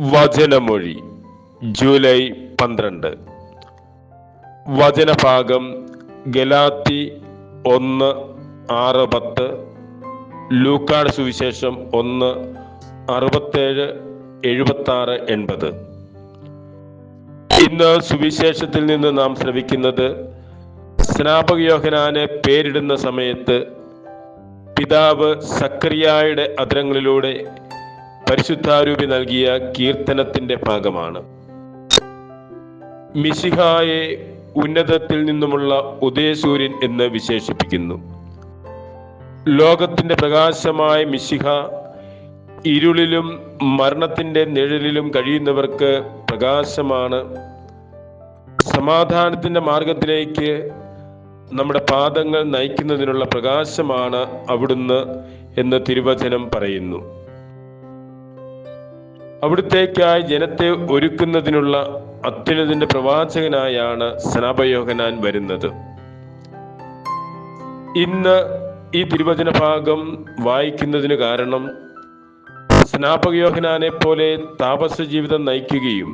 വചനമൊഴി July പന്ത്രണ്ട്. വചനഭാഗം ഗലാത്തി ഒന്ന് ആറ് പത്ത്. ലൂക്കാട് സുവിശേഷം ഒന്ന് അറുപത്തേഴ് എഴുപത്തി ആറ് എൺപത്. ഇന്ന് സുവിശേഷത്തിൽ നിന്ന് നാം ശ്രവിക്കുന്നത് സ്നാപക യോഹനാന് പേരിടുന്ന സമയത്ത് പിതാവ് സക്രിയായുടെ അധരങ്ങളിലൂടെ പരിശുദ്ധാരൂപി നൽകിയ കീർത്തനത്തിന്റെ ഭാഗമാണ്. മിശിഹായെ ഉന്നതത്തിൽ നിന്നുമുള്ള ഉദയസൂര്യൻ എന്ന് വിശേഷിപ്പിക്കുന്നു. ലോകത്തിന്റെ പ്രകാശമായ മിശിഹ ഇരുളിലും മരണത്തിന്റെ നിഴലിലും കഴിയുന്നവർക്ക് പ്രകാശമാണ്. സമാധാനത്തിന്റെ മാർഗത്തിലേക്ക് നമ്മുടെ പാദങ്ങൾ നയിക്കുന്നതിനുള്ള പ്രകാശമാണ് അവിടുന്ന് എന്ന് തിരുവചനം പറയുന്നു. അവിടുത്തേക്കായി ജനത്തെ ഒരുക്കുന്നതിനുള്ള അത്യുന്നതിന്റെ പ്രവാചകനായാണ് സ്നാപയോഹനാൻ വരുന്നത്. ഇന്ന് ഈ തിരുവചന ഭാഗം വായിക്കുന്നതിന് കാരണം സ്നാപകയോഹനാനെ പോലെ താപസ ജീവിതം നയിക്കുകയും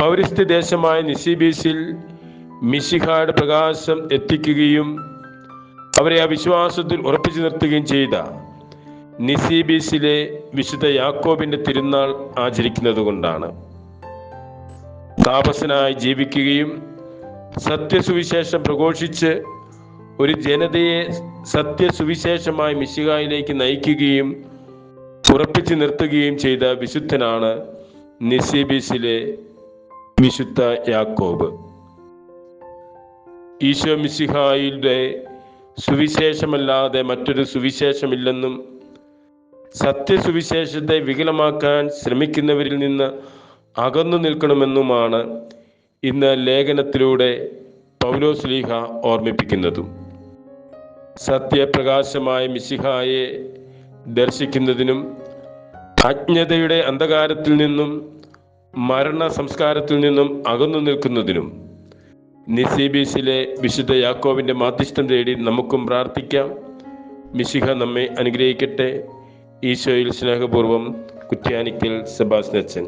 പൗരസ്ത്യ ദേശമായ നിസിബീസിൽ മിശിഹായുടെ പ്രകാശം എത്തിക്കുകയും അവരെ ആ വിശ്വാസത്തിൽ ഉറപ്പിച്ചു നിർത്തുകയും ചെയ്ത നിസീബീസിലെ വിശുദ്ധ യാക്കോബിന്റെ തിരുനാൾ ആചരിക്കുന്നത് കൊണ്ടാണ് താപസനായി ജീവിക്കുകയും സത്യസുവിശേഷം പ്രഘോഷിച്ച് ഒരു ജനതയെ സത്യസുവിശേഷമായി മിശികായിലേക്ക് നയിക്കുകയും ഉറപ്പിച്ചു നിർത്തുകയും ചെയ്ത വിശുദ്ധനാണ് നിസീബീസിലെ വിശുദ്ധ യാക്കോബ്. ഈശോ മിശിഹായിയുടെ സുവിശേഷമല്ലാതെ മറ്റൊരു സുവിശേഷമില്ലെന്നും സത്യസുവിശേഷത്തെ വികലമാക്കാൻ ശ്രമിക്കുന്നവരിൽ നിന്ന് അകന്നു നിൽക്കണമെന്നുമാണ് ഇന്ന് ലേഖനത്തിലൂടെ പൗലോസ്ലീഹ ഓർമ്മിപ്പിക്കുന്നതും. സത്യപ്രകാശമായ മിശിഹായെ ദർശിക്കുന്നതിനും അജ്ഞതയുടെ അന്ധകാരത്തിൽ നിന്നും മരണ സംസ്കാരത്തിൽ നിന്നും അകന്നു നിൽക്കുന്നതിനും നിസീബീസിലെ വിശുദ്ധ യാക്കോവിന്റെ മാധ്യസ്ഥം തേടി നമുക്കും പ്രാർത്ഥിക്കാം. മിശിഹ നമ്മെ അനുഗ്രഹിക്കട്ടെ. ഈശോയിൽ സ്നേഹപൂർവം കുറ്റ്യാനിക്കൽ സെബാസ്നച്ചൻ